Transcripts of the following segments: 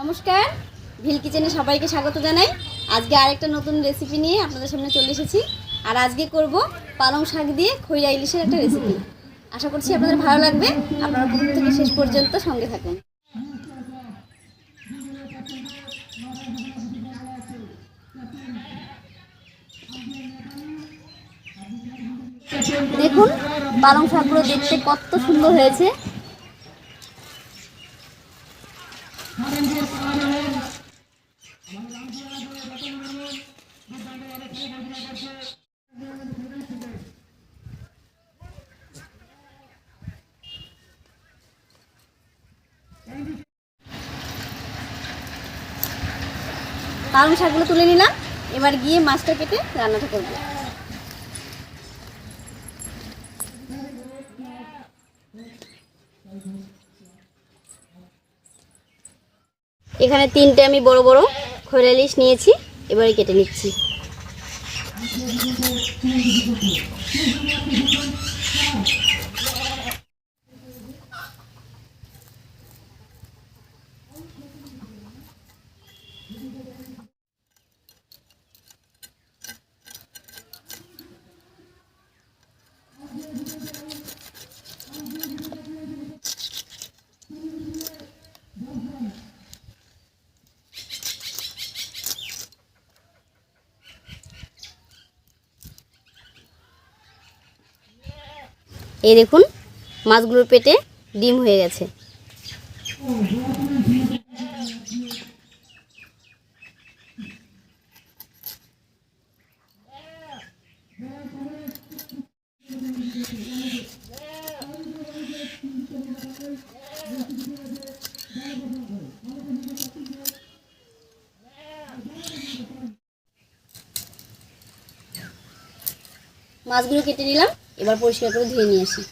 নমস্কার। ভিল কিচেনে সবাইকে স্বাগত জানাই। আজকে আরেকটা নতুন রেসিপি নিয়ে আপনাদের সামনে চলে এসেছি। আর আজকে করব পালং শাক দিয়ে খইয়া ইলিশের একটা রেসিপি আশা করছি আপনাদের ভালো লাগবে। আপনারা প্রথম থেকে শেষ পর্যন্ত সঙ্গে থাকুন। দেখুন, পালং শাকগুলো দেখতে কত সুন্দর হয়েছে। পালং শাকগুলো তুলে নিলাম। এবার গিয়ে মাছটা কেটে রান্নাটা করব। এখানে তিনটে আমি বড় বড় খৈরা ইলিশ নিয়েছি, এবারে কেটে নিচ্ছি। এই দেখুন মাছগুলোর পেটে ডিম হয়ে গেছে। মাছগুলো কেটে নিলাম। এবার পরিষ্কার করে ধুয়ে নিয়ে আসি।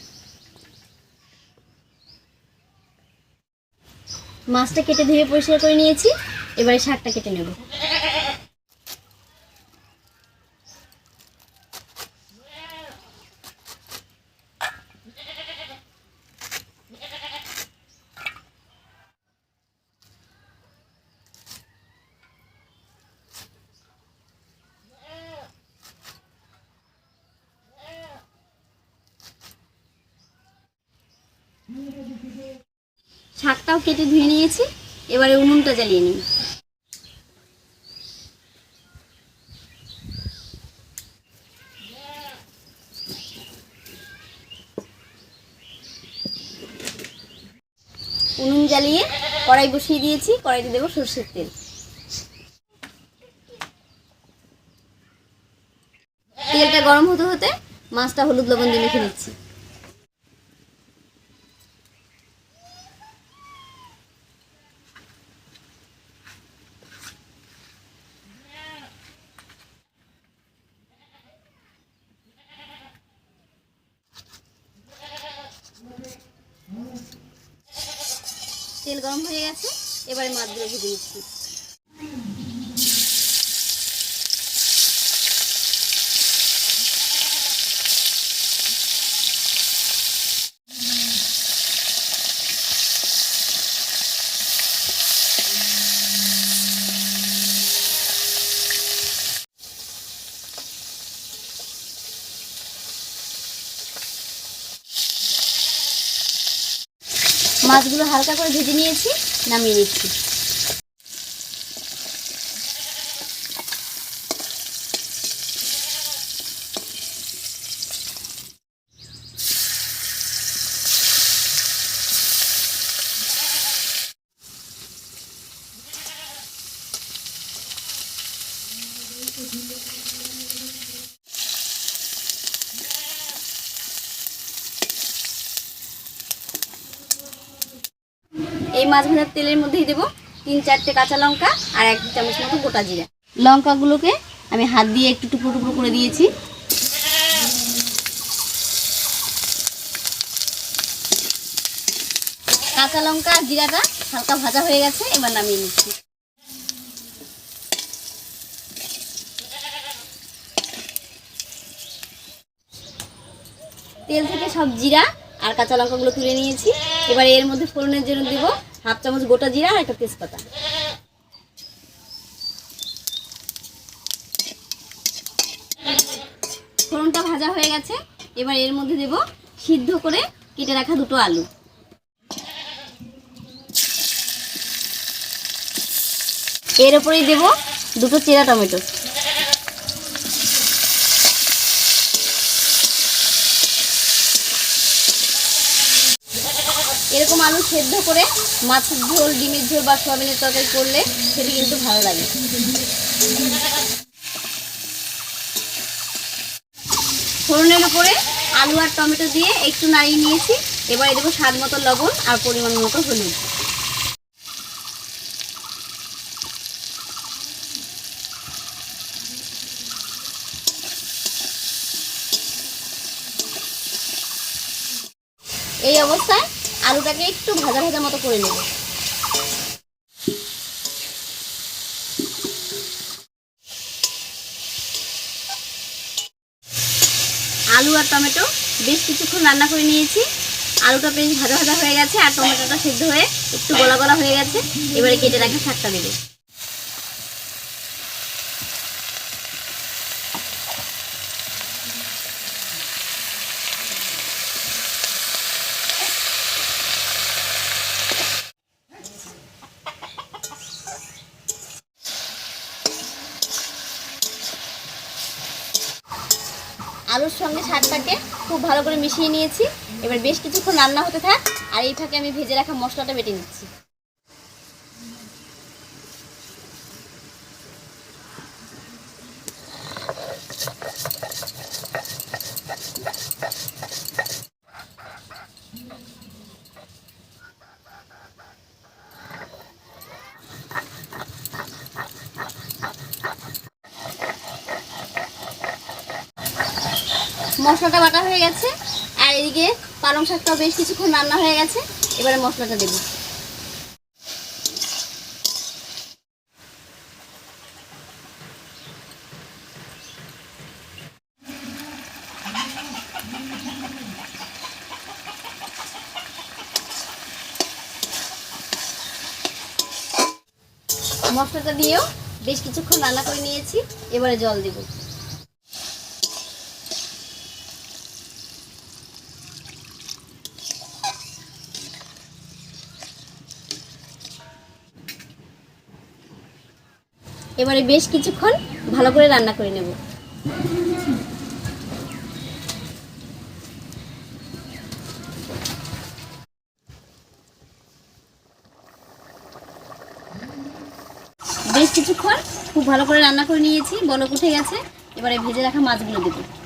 মাছটা কেটে ধুয়ে পরিষ্কার করে নিয়েছি, এবারে শাকটা কেটে নেব। শাকটাও কেটে ধুয়ে নিয়েছি। এবারে উনুনটা জ্বালিয়ে নিই। উনুন জ্বালিয়ে কড়াই বসিয়ে দিয়েছি। কড়াইতে দেবো সর্ষের তেল। তেলটা গরম হতে হতে মাছটা হলুদ লবণ দিয়ে মেখে নিচ্ছি। তেল গরম হয়ে গেছে এবারে মাছগুলো ভেজে নিচ্ছি মাছগুলো হালকা করে ভেজে নিয়েছি নামিয়ে নিচ্ছি। মাছ ভাজার তেলের মধ্যেই দেবো তিন চারটে কাঁচা লঙ্কা আর এক চামচ মতো গোটা জিরা। লঙ্কাগুলোকে আমি হাত দিয়ে একটু টুকরো টুকরো করে দিয়েছি। কাঁচা লঙ্কা আর জিরাটা হালকা ভাজা হয়ে গেছে, এবার নামিয়ে নিচ্ছি। তেল থেকে সব জিরা আর কাঁচা লঙ্কাগুলো তুলে নিয়েছি। এবার এর মধ্যে ফোড়নের জন্য দেব হাফ চামচ গোটা জিরা আর একটা তেজপাতা। ফোড়নটা ভাজা হয়ে গেছে। এবার এর মধ্যে দেব সিদ্ধ করে কেটে রাখা দুটো আলু। এর উপরেই দেব দুটো চেরা টমেটো। এরকম আলু সেদ্ধ করে মাছের ঝোল, ডিমের ঝোল বা সোয়াবিনের তরকারি করলে সেটি কিন্তু ভালো লাগে। ফোড়নের উপরে আলু আর টমেটো দিয়ে একটু নাড়িয়ে নিয়েছি। এবারে দেবো স্বাদ মতো লবণ আর পরিমাণ মতো হলুদ। এই অবস্থায় আলুটাকে একটু ভাজা ভাজা মতো করে নেব। আলু আর টমেটো বেশ কিছুক্ষণ রান্না করে নিয়েছি। আলুটা বেশ ভাজা ভাজা হয়ে গেছে আর টমেটোটা সেদ্ধ হয়ে একটু গলা গলা হয়ে গেছে। এবারে কেটে রাখা শাকটা দেবো। আলুর সঙ্গে শাকটাকে খুব ভালো করে মিশিয়ে নিয়েছি। এবার বেশ কিছুক্ষণ রান্না হতে থাক, আর এই আমি ভেজে রাখা মশলাটা বেটে নিচ্ছি। মশলাটা বাটা হয়ে গেছে, আর এদিকে পালং শাকটাও বেশ কিছুক্ষণ রান্না হয়ে গেছে, এবারে মশলাটা দেবো। মশলাটা দিয়েও বেশ কিছুক্ষণ রান্না করে নিয়েছি, এবারে জল দেবো। এবারে বেশ কিছুক্ষণ ভালো করে রান্না করে নেব। বেশ কিছুক্ষণ খুব ভালো করে রান্না করে নিয়েছি, বলক উঠে গেছে। এবারে ভেজে রাখা মাছগুলো দেবো।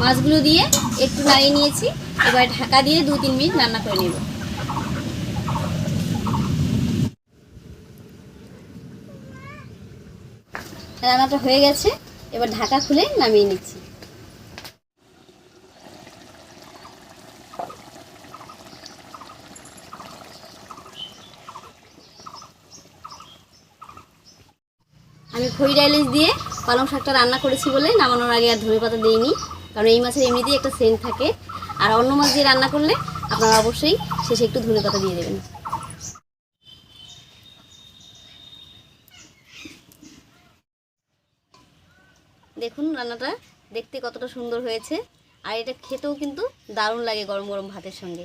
মাছগুলো দিয়ে একটু নাড়িয়ে নিয়েছি। এবার ঢাকা দিয়ে দু তিন মিনিট রান্না করে নেব। রান্নাটা হয়ে গেছে। এবার ঢাকা খুলে নামিয়ে নিচ্ছি। আমি খইরা ইলিশ দিয়ে পালং শাকটা রান্না করেছি বলে নামানোর আগে আর ধনে পাতা দিইনি। কারণ এই মাছের এমনিতেই একটা সেন্ট থাকে। আর অন্য মাছ দিয়ে রান্না করলে আপনারা অবশ্যই শেষে একটু ধনে পাতা দিয়ে দেবেন। দেখুন রান্নাটা দেখতে কতটা সুন্দর হয়েছে। আর এটা খেতেও কিন্তু দারুণ লাগে গরম গরম ভাতের সঙ্গে।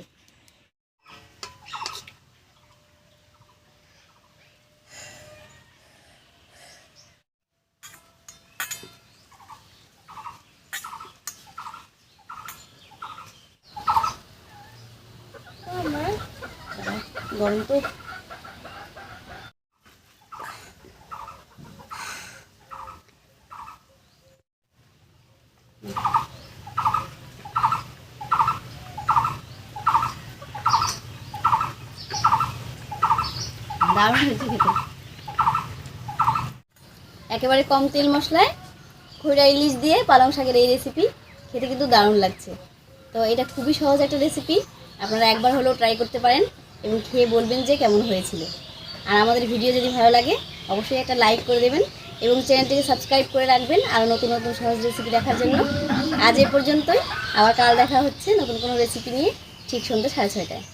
গরম তো। খেতে। একেবারে কম তেল মশলায় খৈরা ইলিশ দিয়ে পালং শাকের এই রেসিপি খেতে কিন্তু দারুণ লাগছে। তো এটা খুবই সহজ একটা রেসিপি আপনারা একবার হলেও ট্রাই করতে পারেন। এবং খেয়ে বলবেন যে কেমন হয়েছিল। আর আমাদের ভিডিও যদি ভালো লাগে, অবশ্যই একটা লাইক করে দেবেন এবং চ্যানেলটিকে সাবস্ক্রাইব করে রাখবেন আর নতুন নতুন সহজ রেসিপি দেখার জন্য। আজ এ পর্যন্তই। আবার কাল দেখা হচ্ছে নতুন কোনো রেসিপি নিয়ে, ঠিক সন্ধ্যে সাড়ে ছয়টায়।